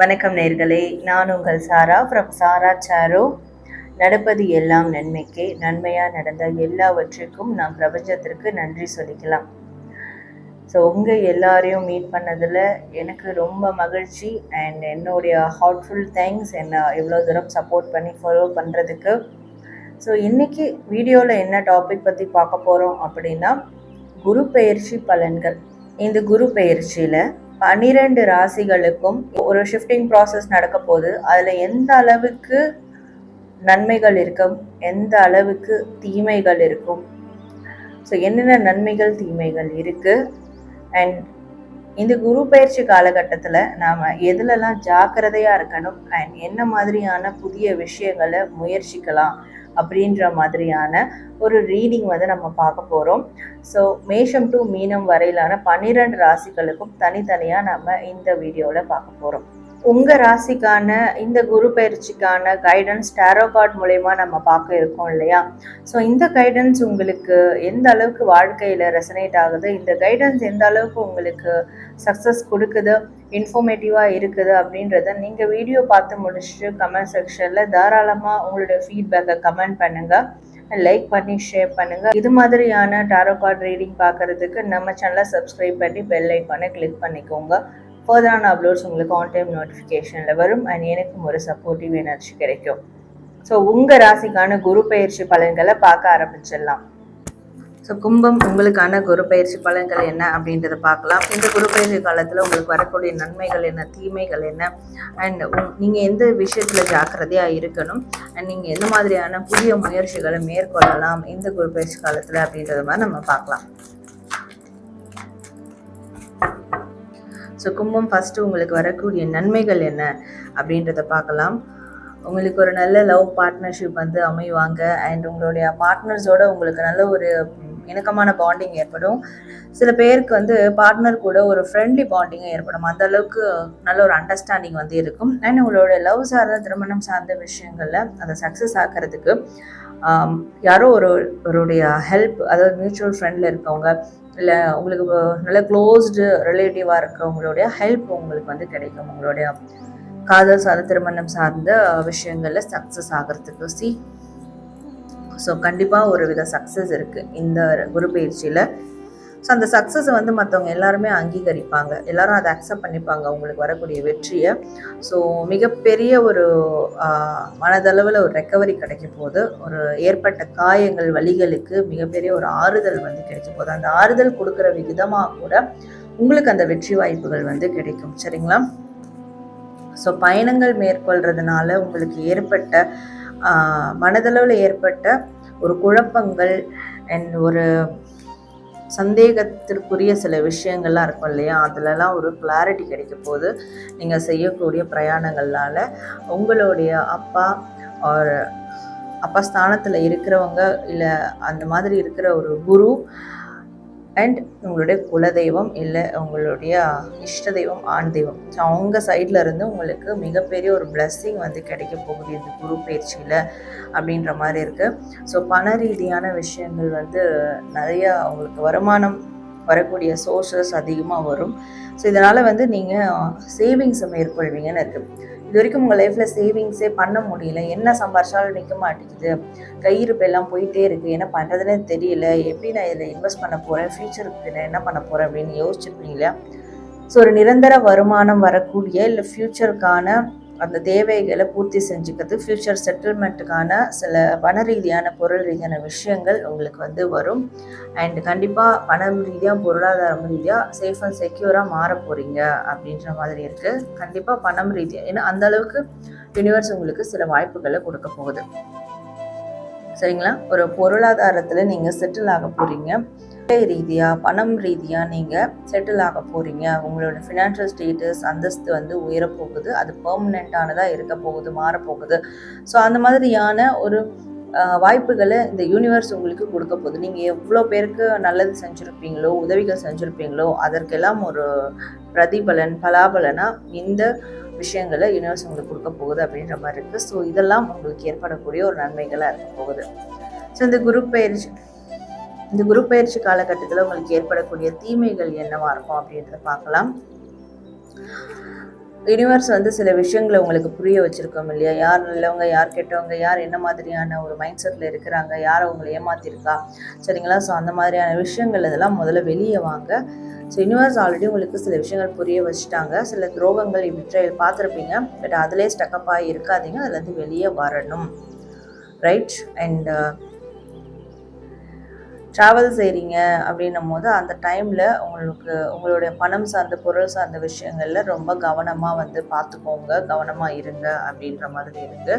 வணக்கம் நேர்களே. நான் உங்கள் சாரா ஃப்ரம் சாரா சாரோ. நடப்பது எல்லாம் நன்மைக்கே. நன்மையாக நடந்த எல்லாவற்றுக்கும் நாம் பிரபஞ்சத்திற்கு நன்றி சொல்லிக்கலாம். ஸோ உங்கள் எல்லாரையும் மீட் பண்ணதில் எனக்கு ரொம்ப மகிழ்ச்சி அண்ட் என்னுடைய ஹார்ட்ஃபுல் தேங்க்ஸ் என்ன இவ்வளோ தூரம் சப்போர்ட் பண்ணி ஃபாலோ பண்ணுறதுக்கு ஸோ இன்றைக்கி வீடியோவில் என்ன டாபிக் பற்றி பார்க்க போகிறோம் அப்படின்னா குரு பெயர்ச்சி பலன்கள். இந்த குரு பெயர்ச்சியில் பன்னிரெண்டு ராசிகளுக்கும் ஒரு ஷிஃப்டிங் ப்ராசஸ் நடக்க போகுது. அதில் எந்த அளவுக்கு நன்மைகள் இருக்கும் எந்த அளவுக்கு தீமைகள் இருக்கும். ஸோ என்னென்ன நன்மைகள் தீமைகள் இருக்குது அண்ட் இந்த குரு பயிற்சி காலகட்டத்தில் நாம் எதுலலாம் ஜாக்கிரதையாக இருக்கணும்? அண்ட் என்ன மாதிரியான புதிய விஷயங்களை முயற்சிக்கலாம்? அப்படின்ற மாதிரியான ஒரு ரீடிங் வந்து நம்ம பார்க்க போகிறோம் ஸோ மேஷம் டு மீனம் வரையிலான பன்னிரெண்டு ராசிகளுக்கும் தனித்தனியாக நம்ம இந்த வீடியோவில் பார்க்க போகிறோம் உங்கள் ராசிக்கான இந்த குரு பயிற்சிக்கான கைடன்ஸ் டேரோ கார்ட் மூலயமா நம்ம பார்க்க இருக்கோம் இல்லையா? ஸோ இந்த கைடன்ஸ் உங்களுக்கு எந்த அளவுக்கு வாழ்க்கையில் ரெசனேட் ஆகுது? இந்த கைடன்ஸ் எந்த அளவுக்கு உங்களுக்கு சக்ஸஸ் கொடுக்குது இன்ஃபர்மேட்டிவாக இருக்குது அப்படின்றத நீங்கள் வீடியோ பார்த்து முடிச்சுட்டு கமெண்ட் செக்ஷனில் தாராளமாக உங்களுடைய ஃபீட்பேக்கை கமெண்ட் பண்ணுங்கள் லைக் பண்ணி ஷேர் பண்ணுங்கள் இது மாதிரியான டாரோ கார்டு ரீடிங் பார்க்குறதுக்கு நம்ம சேனலை சப்ஸ்கிரைப் பண்ணி பெல் ஐக்கானை கிளிக் பண்ணிக்கோங்க. ஃபர்தரான அப்லோட்ஸ் உங்களுக்கு ஆன் டைம் நோட்டிஃபிகேஷனில் வரும் அண்ட் எனக்கும் ஒரு சப்போர்ட்டிவ் எனர்ஜி கிடைக்கும். ஸோ உங்கள் ராசிக்கான குரு பயிற்சி பலன்களை பார்க்க ஆரம்பிச்சிடலாம். ஸோ கும்பம் உங்களுக்கான குரு பயிற்சி பலன்கள் என்ன அப்படின்றத பார்க்கலாம். இந்த குரு பயிற்சி காலத்தில் உங்களுக்கு வரக்கூடிய நன்மைகள் என்ன தீமைகள் என்ன? அண்ட் நீங்கள் எந்த விஷயத்தில் ஜாக்கிரதையாக இருக்கணும்? அண்ட் நீங்கள் எந்த மாதிரியான புதிய முயற்சிகளை மேற்கொள்ளலாம் இந்த குரு பயிற்சி காலத்தில் அப்படின்றத மாதிரி நம்ம பார்க்கலாம். ஸோ கும்பம் ஃபஸ்ட்டு உங்களுக்கு வரக்கூடிய நன்மைகள் என்ன அப்படின்றத பார்க்கலாம். உங்களுக்கு ஒரு நல்ல லவ் பார்ட்னர்ஷிப் வந்து அமைவாங்க. அண்ட் உங்களுடைய பார்ட்னர்ஸோட உங்களுக்கு நல்ல ஒரு இணக்கமான பாண்டிங் ஏற்படும். சில பேருக்கு வந்து பார்ட்னர் கூட ஒரு ஃப்ரெண்ட்லி பாண்டிங்கும் ஏற்படும். அந்த அளவுக்கு நல்ல ஒரு அண்டர்ஸ்டாண்டிங் வந்து இருக்கும். அண்ட் உங்களோட லவ் சார்ந்த திருமணம் சார்ந்த விஷயங்களில் அதை சக்ஸஸ் ஆக்கிறதுக்கு யாரோ ஒரு ஒருடைய ஹெல்ப் அதாவது மியூச்சுவல் ஃப்ரெண்டில் இருக்கவங்க இல்லை உங்களுக்கு நல்ல க்ளோஸ்டு ரிலேட்டிவாக இருக்கிறவங்களுடைய ஹெல்ப் உங்களுக்கு வந்து கிடைக்கும். உங்களுடைய காதல் சார்ந்த திருமணம் சார்ந்த விஷயங்களில் சக்ஸஸ் ஆகிறதுக்கு. சி ஸோ கண்டிப்பாக ஒரு வித சக்ஸஸ் இருக்குது இந்த குரு பயிற்சியில். ஸோ அந்த சக்ஸஸை வந்து மற்றவங்க எல்லாருமே அங்கீகரிப்பாங்க. எல்லாரும் அதை அக்செப்ட் பண்ணிப்பாங்க. அவங்களுக்கு வரக்கூடிய வெற்றியை. ஸோ மிகப்பெரிய ஒரு மனதளவில் ஒரு ரெக்கவரி கிடைக்க போது ஒரு ஏற்பட்ட காயங்கள் வழிகளுக்கு மிகப்பெரிய ஒரு ஆறுதல் வந்து கிடைக்க போகுது. அந்த ஆறுதல் கொடுக்குற விதமாக கூட உங்களுக்கு அந்த வெற்றி வாய்ப்புகள் வந்து கிடைக்கும். சரிங்களா? ஸோ பயணங்கள் மேற்கொள்றதுனால உங்களுக்கு ஏற்பட்ட மனதளவில் ஏற்பட்ட ஒரு குழப்பங்கள் அண்ட் ஒரு சந்தேகத்திற்குரிய சில விஷயங்கள்லாம் இருக்கும் இல்லையா? அதிலலாம் ஒரு கிளாரிட்டி கிடைக்க போது நீங்கள் செய்யக்கூடிய பிரயாணங்களால் உங்களுடைய அப்பா ஒரு அப்பா ஸ்தானத்தில் இருக்கிறவங்க இல்லை அந்த மாதிரி இருக்கிற ஒரு குரு அண்ட் உங்களுடைய குலதெய்வம் இல்லை உங்களுடைய இஷ்ட தெய்வம் ஆண் தெய்வம். ஸோ அவங்க சைடில் இருந்து உங்களுக்கு மிகப்பெரிய ஒரு பிளஸ்ஸிங் வந்து கிடைக்க போகுது இந்த குரு பயிற்சியில் அப்படின்ற மாதிரி இருக்குது ஸோ பண ரீதியான விஷயங்கள் வந்து நிறையா உங்களுக்கு வருமானம் வரக்கூடிய சோர்ஸஸ் அதிகமாக வரும். ஸோ இதனால் வந்து நீங்கள் சேவிங்ஸை மேற்கொள்வீங்கன்னு இருக்குது இது வரைக்கும் உங்கள் லைஃப்பில் சேவிங்ஸே பண்ண முடியல. என்ன சம்பாரிச்சாலும் நிற்க மாட்டேங்குது. கையிருப்பு எல்லாம் போயிட்டே இருக்குது என்ன பண்ணுறதுனே தெரியல. எப்படி நான் இதில் இன்வெஸ்ட் பண்ண போகிறேன் ஃப்யூச்சருக்கு நான் என்ன பண்ண போகிறேன் அப்படின்னு யோசிச்சிருப்பீங்களா ஸோ ஒரு நிரந்தர வருமானம் வரக்கூடிய இல்லை ஃப்யூச்சருக்கான அந்த தேவைகளை பூர்த்தி செஞ்சுக்கிறது. ஃப்யூச்சர் செட்டில்மெண்ட்டுக்கான சில பண ரீதியான பொருள் ரீதியான விஷயங்கள் உங்களுக்கு வந்து வரும். அண்ட் கண்டிப்பாக பணம் ரீதியாக பொருளாதாரம் ரீதியாக சேஃப் அண்ட் செக்யூராக மாற போகிறீங்க அப்படின்ற மாதிரி இருக்குது கண்டிப்பாக பணம் ரீதியாக ஏன்னா அந்த அளவுக்கு யூனிவர்ஸ் உங்களுக்கு சில வாய்ப்புகளை கொடுக்க போகுது. சரிங்களா? ஒரு பொருளாதாரத்தில் நீங்கள் செட்டில் ஆக போகிறீங்க ரீதியாக பணம் ரீதியாக நீங்கள் செட்டில் ஆக போகிறீங்க உங்களோட ஃபினான்ஷியல் ஸ்டேட்டஸ் அந்தஸ்து வந்து உயரப்போகுது அது பெர்மனெண்ட்டானதாக இருக்க போகுது மாறப்போகுது ஸோ அந்த மாதிரியான ஒரு வாய்ப்புகளை இந்த யூனிவர்ஸ் உங்களுக்கு கொடுக்க போகுது. நீங்கள் எவ்வளோ பேருக்கு நல்லது செஞ்சுருப்பீங்களோ உதவிகள் செஞ்சுருப்பீங்களோ அதற்கெல்லாம் ஒரு பிரதிபலன் பலாபலனாக இந்த விஷயங்களை யூனிவர்ஸ் உங்களுக்கு கொடுக்க போகுது அப்படின்ற மாதிரி இருக்குது ஸோ இதெல்லாம் உங்களுக்கு ஏற்படக்கூடிய ஒரு நன்மைகளாக இருக்க போகுது. ஸோ இந்த குரூப் பயிற்சி இந்த குரு பயிற்சி காலகட்டத்தில் உங்களுக்கு ஏற்படக்கூடிய தீமைகள் என்னவா இருக்கும் அப்படின்றத பார்க்கலாம். யூனிவர்ஸ் வந்து சில விஷயங்களை உங்களுக்கு புரிய வச்சுருக்கோம் இல்லையா? யார் நல்லவங்க யார் கெட்டவங்க யார் என்ன மாதிரியான ஒரு மைண்ட் செட்டில் இருக்கிறாங்க யார் அவங்களை ஏமாத்திருக்கா? சரிங்களா? ஸோ அந்த மாதிரியான விஷயங்கள் இதெல்லாம் முதல்ல வெளியே வாங்க. ஸோ யூனிவர்ஸ் ஆல்ரெடி உங்களுக்கு சில விஷயங்கள் புரிய வச்சுட்டாங்க. சில துரோகங்கள் விற்றையில் பார்த்துருப்பீங்க. பட் அதிலே ஸ்டக்கப் ஆகி இருக்காதீங்க. அதுலேருந்து வெளியே வரணும். ரைட் அண்ட் ட்ராவல் செய்கிறீங்க அப்படின்னும் போது அந்த டைமில் உங்களுக்கு உங்களுடைய பணம் சார்ந்த பொருள் சார்ந்த விஷயங்களில் ரொம்ப கவனமாக வந்து பார்த்துக்கோங்க கவனமாக இருங்க அப்படின்ற மாதிரி இருக்குது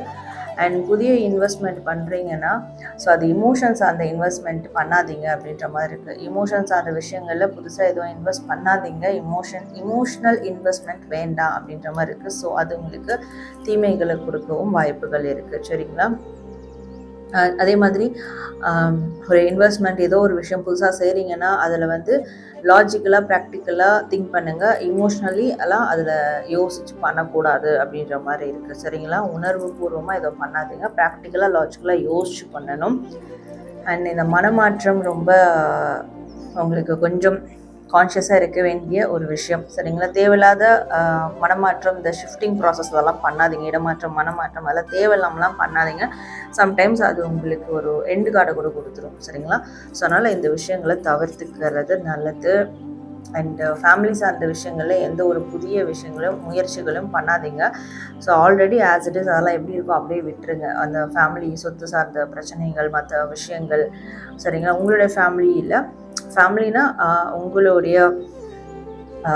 அண்ட் புதிய இன்வெஸ்ட்மெண்ட் பண்ணுறீங்கன்னா ஸோ அது இமோஷன்ஸ் அந்த இன்வெஸ்ட்மெண்ட் பண்ணாதீங்க அப்படின்ற மாதிரி இருக்குது இமோஷன் அந்த விஷயங்களில் புதுசாக எதுவும் இன்வெஸ்ட் பண்ணாதீங்க. இமோஷன் இமோஷ்னல் இன்வெஸ்ட்மெண்ட் வேண்டாம் அப்படின்ற மாதிரி இருக்குது ஸோ அது உங்களுக்கு தீமைகளை கொடுக்கவும் வாய்ப்புகள் இருக்குது சரிங்களா? அதே மாதிரி ஒரு இன்வெஸ்ட்மெண்ட் ஏதோ ஒரு விஷயம் புதுசாக செய்கிறீங்கன்னா அதில் வந்து லாஜிக்கலாக ப்ராக்டிக்கலாக திங்க் பண்ணுங்கள் இமோஷ்னலி எல்லாம் அதில் யோசிச்சு பண்ணக்கூடாது அப்படின்ற மாதிரி இருக்குது சரிங்களா? உணர்வு பூர்வமாக இதை பண்ணாதீங்க. ப்ராக்டிக்கலாக லாஜிக்கலாக யோசிச்சு பண்ணணும். அண்ட் இந்த மனமாற்றம் ரொம்ப உங்களுக்கு கொஞ்சம் கான்ஷியஸாக இருக்க வேண்டிய ஒரு விஷயம். சரிங்களா? தேவையில்லாத மனமாற்றம் இந்த ஷிஃப்டிங் ப்ராசஸ் அதெல்லாம் பண்ணாதீங்க. இடமாற்றம் மனமாற்றம் அதெல்லாம் தேவையில்லாமலாம் பண்ணாதீங்க. சம்டைம்ஸ் அது உங்களுக்கு ஒரு எண்டு கார்டை கூட கொடுத்துரும். சரிங்களா? ஸோ அதனால் இந்த விஷயங்களை தவிர்த்துக்கிறது நல்லது. அண்டு ஃபேமிலி சார்ந்த விஷயங்களில் எந்த ஒரு புதிய விஷயங்களும் முயற்சிகளும் பண்ணாதீங்க. So already as it is அதெல்லாம் எப்படி இருக்கோ அப்படியே விட்டுருங்க. அந்த ஃபேமிலி சொத்து சார்ந்த பிரச்சனைகள் மற்ற விஷயங்கள். சரிங்களா? உங்களுடைய ஃபேமிலியில் ஃபேமிலினா உங்களுடைய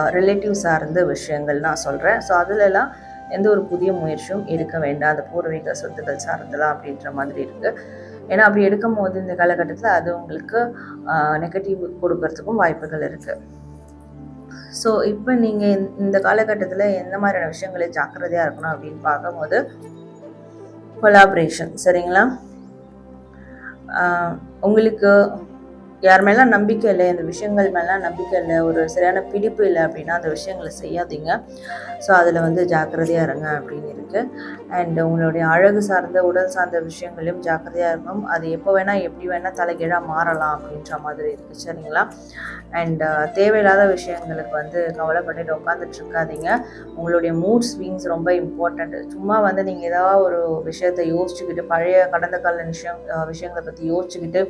ரிலேட்டிவ் சார்ந்த விஷயங்கள் நான் சொல்கிறேன் ஸோ அதிலெல்லாம் எந்த ஒரு புதிய முயற்சியும் எடுக்க வேண்டாம். அந்த பூர்வீக சொத்துக்கள் சார்ந்தலாம் அப்படின்ற மாதிரி இருக்குது ஏன்னா அப்படி எடுக்கும் போது இந்த காலகட்டத்தில் அது உங்களுக்கு நெகட்டிவ் கொடுக்கறதுக்கும் வாய்ப்புகள் இருக்குது ஸோ இப்போ நீங்கள் இந்த காலகட்டத்தில் எந்த மாதிரியான விஷயங்களை ஜாக்கிரதையாக இருக்கணும் அப்படின்னு பார்க்கும்போது கொலாபரேஷன் சரிங்களா? உங்களுக்கு யார் மேலாம் நம்பிக்கை இல்லை இந்த விஷயங்கள் மேலாம் நம்பிக்கை இல்லை ஒரு சரியான பிடிப்பு இல்லை அப்படின்னா அந்த விஷயங்களை செய்யாதீங்க. ஸோ அதில் வந்து ஜாக்கிரதையாக இருங்க அப்படின்னு இருக்குது அண்ட் உங்களுடைய அழகு சார்ந்த உடல் சார்ந்த விஷயங்களையும் ஜாக்கிரதையாக இருக்கணும். அது எப்போ வேணால் எப்படி வேணால் தலைகீழாக மாறலாம் அப்படின்ற மாதிரி இருக்குது சரிங்களா? அண்ட் தேவையில்லாத விஷயங்களுக்கு வந்து கவலைப்பட்டுட்டு உட்காந்துட்டு இருக்காதீங்க. உங்களுடைய மூட் ஸ்விங்ஸ் ரொம்ப இம்பார்ட்டண்ட் சும்மா வந்து நீங்கள் ஏதாவது ஒரு விஷயத்தை யோசிச்சுக்கிட்டு பழைய கடந்த கால விஷயம் விஷயங்களை பற்றி யோசிச்சுக்கிட்டு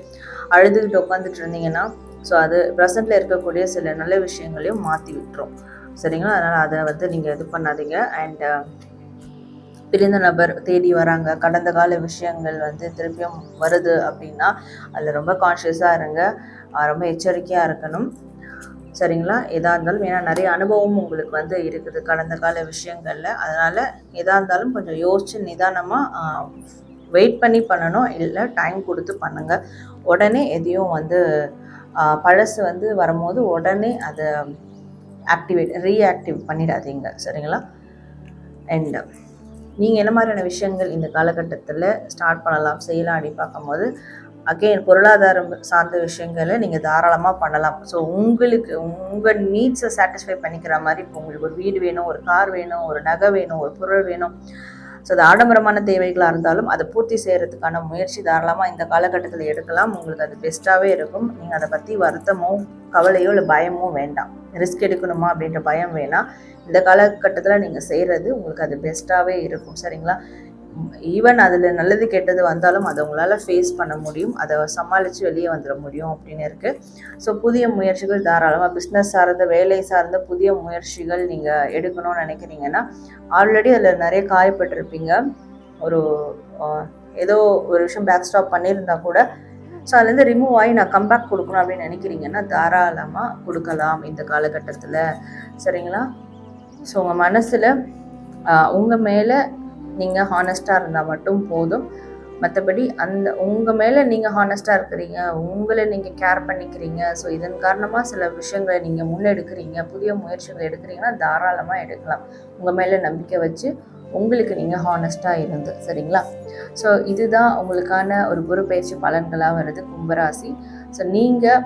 அழுதுகிட்டு உட்காந்துட்டு இருந்தீங்கன்னா ஸோ அது ப்ரெசண்ட்டில் இருக்கக்கூடிய சில நல்ல விஷயங்களையும் மாற்றி விட்டுரும். சரிங்களா? அதனால் அதை வந்து நீங்கள் இது பண்ணாதீங்க. அண்ட் பிரிந்த நபர் தேடி வராங்க. கடந்த கால விஷயங்கள் வந்து திருப்பியும் வருது அப்படின்னா அதில் ரொம்ப கான்ஷியஸாக இருங்க. ரொம்ப எச்சரிக்கையாக இருக்கணும். சரிங்களா? எதாக இருந்தாலும் ஏன்னா நிறைய அனுபவம் உங்களுக்கு வந்து இருக்குது கடந்த கால விஷயங்களில். அதனால் எதாக இருந்தாலும் கொஞ்சம் யோசித்து நிதானமாக வெயிட் பண்ணி பண்ணணும். இல்லை டைம் கொடுத்து பண்ணுங்கள் உடனே எதையும் வந்து பழசு வந்து வரும்போது உடனே அதை ஆக்டிவேட் ரீஆக்டிவ் பண்ணிடாதீங்க. சரிங்களா? அண்ட் நீங்கள் என்ன மாதிரியான விஷயங்கள் இந்த காலகட்டத்தில் ஸ்டார்ட் பண்ணலாம் செய்யலாம் அப்படின்னு பார்க்கும்போது அகெயின் பொருளாதாரம் சார்ந்த விஷயங்களை நீங்கள் தாராளமாக பண்ணலாம். ஸோ உங்களுக்கு உங்கள் நீட்ஸை சாட்டிஸ்ஃபை பண்ணிக்கிற மாதிரி இப்போ உங்களுக்கு ஒரு வீடு வேணும் ஒரு கார் வேணும் ஒரு நகை வேணும் ஒரு பொருள் வேணும் ஸோ அது ஆடம்பரமான தேவைகளாக இருந்தாலும் அதை பூர்த்தி செய்கிறதுக்கான முயற்சி தாராளமாக இந்த காலகட்டத்தில் எடுக்கலாம். உங்களுக்கு அது பெஸ்ட்டாகவே இருக்கும். நீங்கள் அதை பற்றி வருத்தமோ கவலையோ இல்லை பயமோ வேண்டாம். ரிஸ்க் எடுக்கணுமா அப்படின்ற பயம் வேணாம். இந்த காலகட்டத்தில் நீங்கள் செய்கிறது உங்களுக்கு அது பெஸ்ட்டாகவே இருக்கும். சரிங்களா? ஈவன் அதில் நல்லது கெட்டது வந்தாலும் அதை உங்களால் ஃபேஸ் பண்ண முடியும். அதை சமாளித்து வெளியே வந்துட முடியும் அப்படின்னு இருக்குது ஸோ புதிய முயற்சிகள் தாராளமாக பிஸ்னஸ் சார்ந்த வேலை சார்ந்த புதிய முயற்சிகள் நீங்கள் எடுக்கணும்னு நினைக்கிறீங்கன்னா ஆல்ரெடி அதில் நிறைய காயப்பட்டிருப்பீங்க. ஒரு ஏதோ ஒரு விஷயம் பேக் ஸ்டாப் பண்ணியிருந்தா கூட ஸோ அதுலேருந்து ரிமூவ் ஆகி நான் கம்பேக் கொடுக்கணும் அப்படின்னு நினைக்கிறீங்கன்னா தாராளமாக கொடுக்கலாம் இந்த காலகட்டத்தில். சரிங்களா? ஸோ உங்கள் மனசில் உங்கள் மேலே நீங்கள் ஹானஸ்ட்டாக இருந்தால் மட்டும் போதும். மற்றபடி அந்த உங்கள் மேலே நீங்கள் ஹானஸ்ட்டாக இருக்கிறீங்க உங்களை நீங்கள் கேர் பண்ணிக்கிறீங்க ஸோ இதன் காரணமாக சில விஷயங்களை நீங்கள் முன்னெடுக்கிறீங்க புதிய முயற்சிகளை எடுக்கிறீங்கன்னா தாராளமாக எடுக்கலாம். உங்கள் மேலே நம்பிக்கை வச்சு உங்களுக்கு நீங்கள் ஹானஸ்ட்டாக இருந்து சரிங்களா? ஸோ இதுதான் உங்களுக்கான ஒரு குரு பயிற்சி பலன்களாக வருது கும்பராசி. ஸோ நீங்கள்